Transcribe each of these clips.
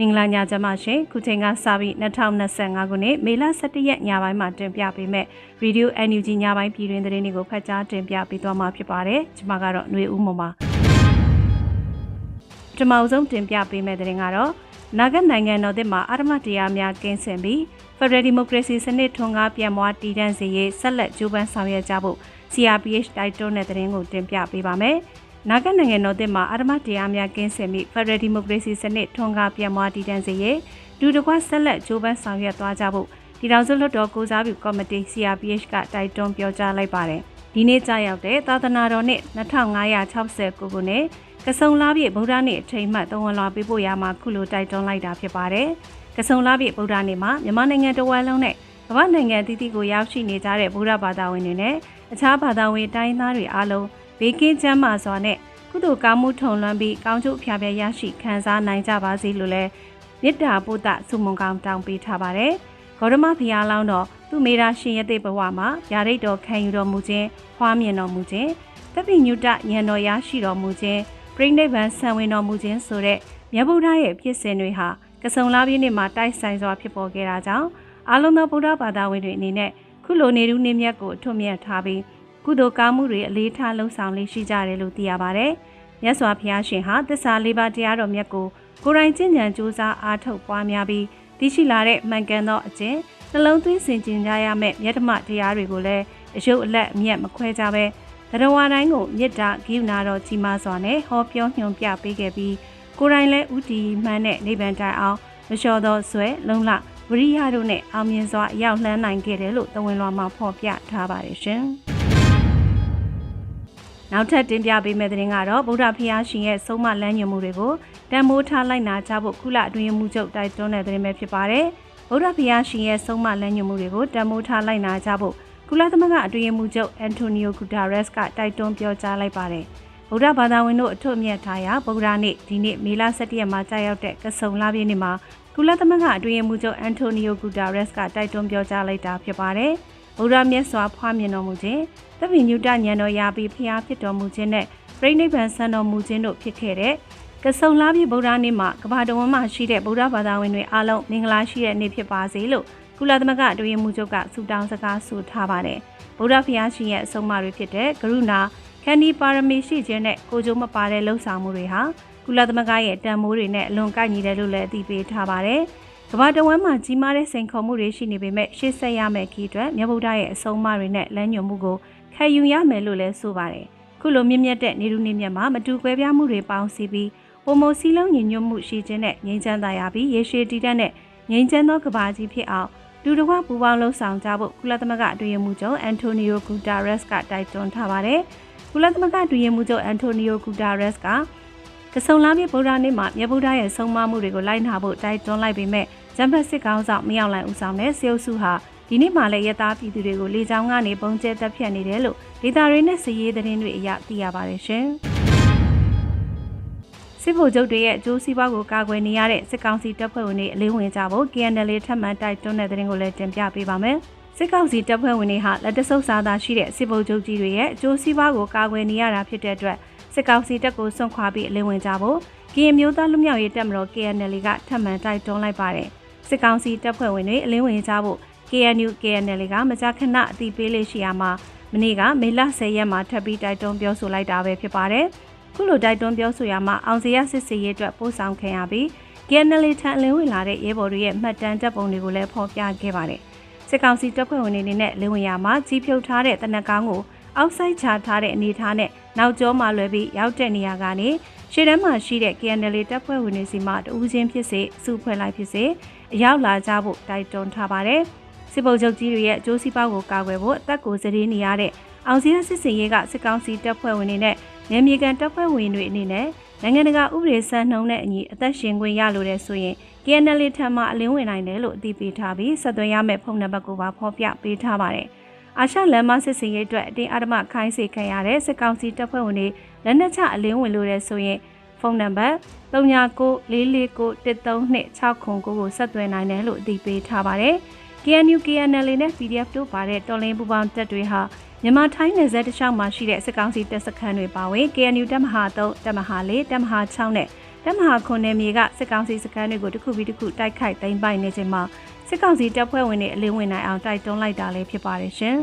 မင်္ဂလာညချမ်းပါရှင်ခုချိန်ကစပြီး2025ခုနှစ်မေလ17ရက်ညပိုင်းမှာတင်ပြပေးမဲ့ Radio NUG ညပိုင်းပြည်တွင်သတင်းတွေကိုဖတ်ကြားတင်ပြပေးသွားမှာဖြစ်ပါတယ်ကျွန်မကတော့ຫນွေဦးမပါပထမဆုံးတင်ပြပေးမဲ့သတင်းကတော့နာဂတ်နိုင်ငံတော်သစ်မှာအာရမတရားများကင်းစင်ပြီး Federal Democracy စနစ်ထွန်းကားပြန်မွားတည်တံ့စေရေးဆက်လက်ကြိုးပမ်းဆောင်ရွက်ကြဖို့ CRPH တိုက်တွန်းတဲ့သတင်းကိုတင်ပြပေးပါမယ်။ နာဂနိုင်ငံတော်သစ်မှာအာဓမတရားများကင်းစင်ပြီး Federal Democracy စနစ်ထွန်းကားပြန်မွားတည်တံ့စေရေးဒူတကွဆက်လက်ကြိုးပမ်းဆောင်ရွက်သွားကြဖို့ဒီတောင်စုလွှတ်တော်ကိုစားပြုကော်မတီ CRPH ကတိုက်တွန်းပြောကြားလိုက်ပါတယ်။ဒီနေ့ကြာရောက်တဲ့သာသနာတော်နှစ်2569ခုနှစ်ကဆုံလာပြည့်ဗုဒ္ဓနေ့အထိမ်းမှတ်တဝန်လာပေးဖို့ရမှာခုလိုတိုက်တွန်းလိုက်တာဖြစ်ပါတယ်။ကဆုံလာပြည့်ဗုဒ္ဓနေ့မှာမြန်မာနိုင်ငံတဝက်လုံးနဲ့ကမ္ဘာနိုင်ငံအသီးသီးကိုရောက်ရှိနေကြတဲ့ဗုဒ္ဓဘာသာဝင်တွေနဲ့အခြားဘာသာဝင်တိုင်းသားတွေအားလုံး ဘေးကင်းချမ်းသာစွာနဲ့ကုသိုလ်ကောင်းမှုထုံလွှမ်းပြီးကောင်းကျိုးအဖျားပြရရှိခံစားနိုင်ကြပါစေလို့လည်းမေတ္တာပို့သဆုမွန်ကောင်းတောင်းပေးထားပါတယ်။ဂေါရမဖျားလောင်းတော်သူမေရာရှင်ရတဲ့ဘဝမှာဗျာဒိတ်တော်ခံယူတော်မူခြင်းဖွားမြင်တော်မူခြင်းတပိညုတဉာဏ်တော်ရရှိတော်မူခြင်းပြိဋိဘံဆံဝင်တော်မူခြင်းဆိုတဲ့မြတ်ဗုဒ္ဓရဲ့ဖြစ်စဉ်တွေဟာကဆုံလာပြည့်နေ့မှာတိုက်ဆိုင်စွာဖြစ်ပေါ်ခဲ့တာကြောင့်အလုံးသောဗုဒ္ဓဘာသာဝင်တွေအနေနဲ့ခုလိုနေရူးနေမြတ်ကိုအထွတ်မြတ်ထားပြီး ကုသိုလ်ကောင်းမှုတွေအလေးထားလှုံ့ဆော်လေးရှိကြတယ်လို့သိရပါတယ်။မြတ်စွာဘုရားရှင်ဟာသစ္စာလေးပါးတရားတော်မြတ်ကိုကိုယ်တိုင်ကျင့်ကြံကြိုးစားအားထုတ်ပွားများပြီးသိရှိလာတဲ့မှန်ကန်သောအကျင့်နှလုံးသွင်းဆင်ခြင်ကြရမယ့်မြတ်ဓမ္မတရားတွေကိုလည်းအယုတ်အလက်အမျက်မခွဲကြပဲတရဝါတိုင်းကိုမေတ္တာဂိူနာတော်ကြီးမားစွာနဲ့ဟောပြောညွှန်ပြပေးခဲ့ပြီးကိုယ်တိုင်လည်းဥတီမှန်းတဲ့နိဗ္ဗာန်တိုင်အောင်မလျှော်သောဆွဲလုံလဝရိယတို့နဲ့အောင်မြင်စွာရောက်လှမ်းနိုင်ခဲ့တယ်လို့သဝင်လွှာမှာဖော်ပြထားပါတယ်ရှင်။ နောက်ထပ်တင်ပြပေးမယ့်သတင်းကတော့ဗုဒ္ဓဖျားရှင်ရဲ့ဆုံးမလမ်းညွှန်မှုတွေကိုတန်မိုးထားလိုက်နာကြဖို့ကုလအတွင်းမှုချုပ်တိုက်တွန်းတဲ့သတင်းပဲဖြစ်ပါတယ်။ဗုဒ္ဓဖျားရှင်ရဲ့ဆုံးမလမ်းညွှန်မှုတွေကိုတန်မိုးထားလိုက်နာကြဖို့ကုလသမဂ္ဂအတွင်းမှုချုပ်အန်တိုနီယိုဂူတာရက်စ်ကတိုက်တွန်းပြောကြားလိုက်ပါတယ်။ဗုဒ္ဓဘာသာဝင်တို့အထွတ်အမြတ်ထားရာဗုဒ္ဓနေ့ဒီနေ့မေလ17ရက်မှာကြာရောက်တဲ့ကဆုံလပြည့်နေ့မှာကုလသမဂ္ဂအတွင်းမှုချုပ်အန်တိုနီယိုဂူတာရက်စ်ကတိုက်တွန်းပြောကြားလိုက်တာဖြစ်ပါတယ်။ ဗုဒ္ဓမြတ်စွာဖွားမြင်တော်မူခြင်းသဗ္ဗညုတဉာဏ်တော်ရပြီးဖျားဖြစ်တော်မူခြင်းနဲ့ပြိဋိဘံဆန်တော်မူခြင်းတို့ဖြစ်ခဲ့တဲ့ကဆုံလာပြည့်ဗုဒ္ဓနေ့မှာကဘာတော်မှာရှိတဲ့ဗုဒ္ဓဘာသာဝင်တွေအားလုံးမင်္ဂလာရှိတဲ့နေ့ဖြစ်ပါစေလို့ကုလသမဂ္ဂအတွင်းမှုချုပ်ကဆုတောင်းစကားဆိုထားပါတယ်။ဗုဒ္ဓဖျားရှင်ရဲ့အဆုံးအမတွေဖြစ်တဲ့ကရုဏာခန္ဒီပါရမီရှိခြင်းနဲ့ကိုကြိုးမပါတဲ့လှုပ်ဆောင်မှုတွေဟာကုလသမဂ္ဂရဲ့တန်မိုးတွေနဲ့အလွန်ကိုက်ညီတယ်လို့လည်းအသိပေးထားပါတယ်။ ကမ္ဘာတဝန်းမှာကြီးမားတဲ့စိန်ခေါ်မှုတွေရှိနေပေမဲ့ရှေ့ဆက်ရမယ့်ခီးအတွက်မြတ်ဗုဒ္ဓရဲ့အဆုံးအမတွေနဲ့လမ်းညွှန်မှုကိုခံယူရမယ်လို့လည်းဆိုပါတယ်။ခုလိုမြင့်မြတ်တဲ့နေလူနေမြတ်မှာမတူကွဲပြားမှုတွေပေါင်းစည်းပြီးပုံမစည်းလုံးညီညွတ်မှုရှိခြင်းနဲ့ငြိမ်းချမ်းသာရပြီးရေရှည်တည်တဲ့နဲ့ငြိမ်းချမ်းသောကဘာကြီးဖြစ်အောင်လူတော်ကပူပေါင်းလှုပ်ဆောင်ကြဖို့ကုလသမဂ္ဂအတွင်းမှုချုပ်အန်တိုနီယိုဂူတာရက်စ်ကတိုက်တွန်းထားပါတယ်။ကုလသမဂ္ဂအတွင်းမှုချုပ်အန်တိုနီယိုဂူတာရက်စ်က ကဆုံလာမြေဗုဒ္ဓနေ့မှာမြေဗုဒ္ဓရဲ့ဆုံးမမှုတွေကိုလိုက်နာဖို့တိုက်တွန်းလိုက်ပေမဲ့ဂျမ်ဘတ်စစ်ကောင်ဆောင်မရောက်လိုက်ဦးဆောင်တဲ့စေအုပ်စုဟာဒီနေ့မှလည်းရသားပြည်သူတွေကိုလေကြောင်းကနေပုံကျဲတပ်ဖြတ်နေတယ်လို့ဒေတာရင်းနဲ့စည်ရေးသတင်းတွေအရသိရပါတယ်ရှင်။စစ်ဗိုလ်ချုပ်တွေရဲ့အကျိုးစီးပွားကိုကာကွယ်နေရတဲ့စစ်ကောင်စီတပ်ဖွဲ့ဝင်တွေအလေးဝင်ကြဖို့ KNL ထပ်မံတိုက်တွန်းတဲ့သတင်းကိုလည်းတင်ပြပေးပါမယ်။စစ်ကောင်စီတပ်ဖွဲ့ဝင်တွေဟာလက်တဆုပ်စားသာရှိတဲ့စစ်ဗိုလ်ချုပ်ကြီးတွေရဲ့အကျိုးစီးပွားကိုကာကွယ်နေရတာဖြစ်တဲ့အတွက် စစ်ကောင်စီတပ်ကိုစွန့်ခွာပြီးအလင်းဝင်ကြဖို့ကရင်မျိုးသားလူမျိုးရေးတပ်မတော် KNL ကထပ်မံတိုက်တွန်းလိုက်ပါတယ်စစ်ကောင်စီတပ်ဖွဲ့ဝင်တွေအလင်းဝင်ကြဖို့ KNU KNL ကမကြာခဏအသိပေးလေးရှိရမှာမနေ့ကမေလ10ရက်မှာထပ်ပြီးတိုက်တွန်းပြောဆိုလိုက်တာပဲဖြစ်ပါတယ်ခုလိုတိုက်တွန်းပြောဆိုရမှာအောင်စရစစ်စေးရေးအတွက်ပို့ဆောင်ခံရပြီး KNL ထံအလင်းဝင်လာတဲ့ရဲဘော်တွေရဲ့မှတ်တမ်းတပ်ပုံတွေကိုလည်းဖော်ပြခဲ့ပါတယ်စစ်ကောင်စီတပ်ဖွဲ့ဝင်တွေနဲ့လင်းဝင်ရမှာကြီးဖြုတ်ထားတဲ့တနက်ကောင်းကိုအောက်ဆိုင်ချထားတဲ့အနေထားနဲ့ နောက်ကျောမှာလွယ်ပြီးရောက်တဲ့နေရာကနေရှေ့တန်းမှာရှိတဲ့ KNL တပ်ဖွဲ့ဝင်တွေစီမှတဦးချင်းဖြစ်စေစုဖွဲ့လိုက်ဖြစ်စေအရောက်လာကြဖို့တိုက်တွန်းထားပါတယ်။စစ်ဗိုလ်ချုပ်ကြီးတွေရဲ့အကျိုးစီးပွားကိုကာကွယ်ဖို့အသက်ကိုစည်ရင်းနေရတဲ့အောင်စီရစစ်စင်ရေးကစစ်ကောင်စီတပ်ဖွဲ့ဝင်တွေနဲ့နယ်မြေကန်တပ်ဖွဲ့ဝင်တွေအနေနဲ့နိုင်ငံတကာဥပဒေစံနှုန်းနဲ့အညီအသက်ရှင်ခွင့်ရလိုတဲ့ဆိုရင် KNL ထံမှအလင်းဝင်နိုင်တယ်လို့အသိပေးထားပြီးဆက်သွယ်ရမယ့်ဖုန်းနံပါတ်ကိုပါဖော်ပြပေးထားပါတယ်။ အာရှလမ်းမစစ်စင်ရေးအတွက်အတင်းအဓမ္မခိုင်းစေခံရတဲ့စစ်ကောင်စီတပ်ဖွဲ့ဝင်တွေလက်နက်ချအလင်းဝင်လို့တဲ့ဆိုရင်ဖုန်းနံပါတ်3994491326ကိုဆက်သွယ်နိုင်တယ်လို့အသိပေးထားပါတယ်။ KNU KNL နဲ့ PDF တို့ပါတဲ့တော်လင်းပူပေါင်းတပ်တွေဟာမြန်မာထိုင်းနယ်စပ်တစ်လျှောက်မှာရှိတဲ့စစ်ကောင်စီတပ်စခန်းတွေပါဝင် KNU တပ်မဟာ3တပ်မဟာ4တပ်မဟာ6နဲ့တပ်မဟာခွန်နယ်မြေကစစ်ကောင်စီစခန်းတွေကိုတစ်ခုပြီးတစ်ခုတိုက်ခိုက်သိမ်းပိုက်နေချိန်မှာ စစ်ကောင်စီတပ်ဖွဲ့ဝင်တွေအလင်းဝင်နိုင်အောင်တိုက်တွန်းလိုက်တာလည်းဖြစ်ပါတယ်ရှင်။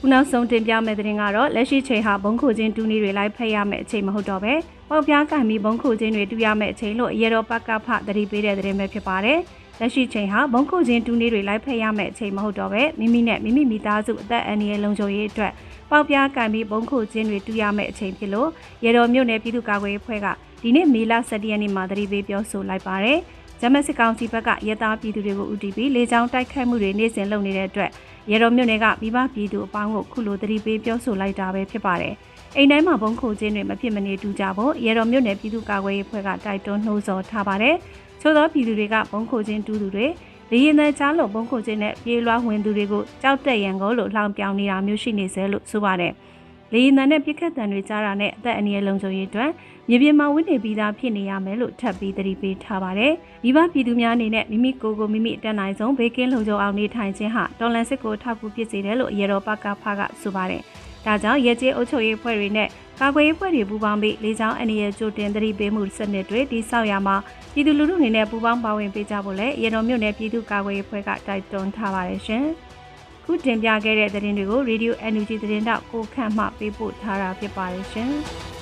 ခုနောက်ဆုံးတင်ပြမယ့်သတင်းကတော့လက်ရှိချိန်ဟာဘုံခုချင်းတူနီတွေလိုက်ဖက်ရမယ့်အချိန်မဟုတ်တော့ပဲပေါက်ပြားကံပြီးဘုံခုချင်းတွေတူရမယ့်အချိန်လို့ရေတော်ပကဖသတိပေးတဲ့သတင်းပဲဖြစ်ပါတယ်။လက်ရှိချိန်ဟာဘုံခုချင်းတူနီတွေလိုက်ဖက်ရမယ့်အချိန်မဟုတ်တော့ပဲမိမိနဲ့မိမိမိသားစုအသက်အန္တရာယ်လုံခြုံရေးအတွက်ပေါက်ပြားကံပြီးဘုံခုချင်းတွေတူရမယ့်အချိန်ဖြစ်လို့ရေတော်မြို့နယ်ပြည်သူ့ကာကွယ်ရေးအဖွဲ့ကဒီနေ့မေလ17ရက်နေ့မှာသတိပေးပြောဆိုလိုက်ပါတယ်။ ဂျမစစ်ကောင်စီဘက်ကရဲသားပြည်သူတွေကိုဦးတည်ပြီးလေကြောင်းတိုက်ခိုက်မှုတွေနေ့စဉ်လုပ်နေတဲ့အတွက်ရေတော်မြို့နယ်ကမိဘပြည်သူအပေါင်းကိုခုလိုသတိပေးပြောဆိုလိုက်တာပဲဖြစ်ပါတယ်။အိမ်တိုင်းမှာဘုံခိုခြင်းတွေမဖြစ်မနေတူကြဖို့ရေတော်မြို့နယ်ပြည်သူ့ကာကွယ်ရေးအဖွဲ့ကတိုက်တွန်းနှိုးဆော်ထားပါတယ်။ချို့သောပြည်သူတွေကဘုံခိုခြင်းတူသူတွေလေရင်တဲ့ချားလို့ဘုံခိုခြင်းနဲ့ပြေးလွှားဝင်သူတွေကိုကြောက်တက်ရန်ကိုလို့လှောင်ပြောင်နေတာမျိုးရှိနေစေလို့ဆိုပါတယ်။ လေရင်တန်နဲ့ပြစ်ခတ်တန်တွေကြားတာနဲ့အသက်အန္တရာယ်လုံခြုံရေးအတွက်မြေပြင်မှာဝင်နေပြီးသားဖြစ်နေရမယ်လို့ထပ်ပြီးသတိပေးထားပါတယ်။မိဘပြည်သူများအနေနဲ့မိမိကိုယ်ကိုမိမိအတတ်နိုင်ဆုံးဘေးကင်းလုံခြုံအောင်နေထိုင်ခြင်းဟာတော်လန်စစ်ကိုထောက်ကူဖြစ်စေတယ်လို့ရေတော်ပကဖကဆိုပါတယ်။ဒါကြောင့်ရဲကျေးအုပ်ချုပ်ရေးဖွဲ့တွေနဲ့ကာကွယ်ရေးဖွဲ့တွေပူးပေါင်းပြီးလေကြောင်းအနေနဲ့ကြိုတင်သတိပေးမှုစနစ်တွေတိစောက်ရမှာပြည်သူလူထုအနေနဲ့ပူးပေါင်းပါဝင်ပေးကြဖို့လည်းရေတော်မြို့နယ်ပြည်သူ့ကာကွယ်ရေးဖွဲ့ကတိုက်တွန်းထားပါတယ်ရှင်။ ခုတင်ပြခဲ့တဲ့သတင်းတွေကို Radio NUG သတင်းတောက်ကိုခန့်မှပေးပို့ထားတာဖြစ်ပါတယ်ရှင်။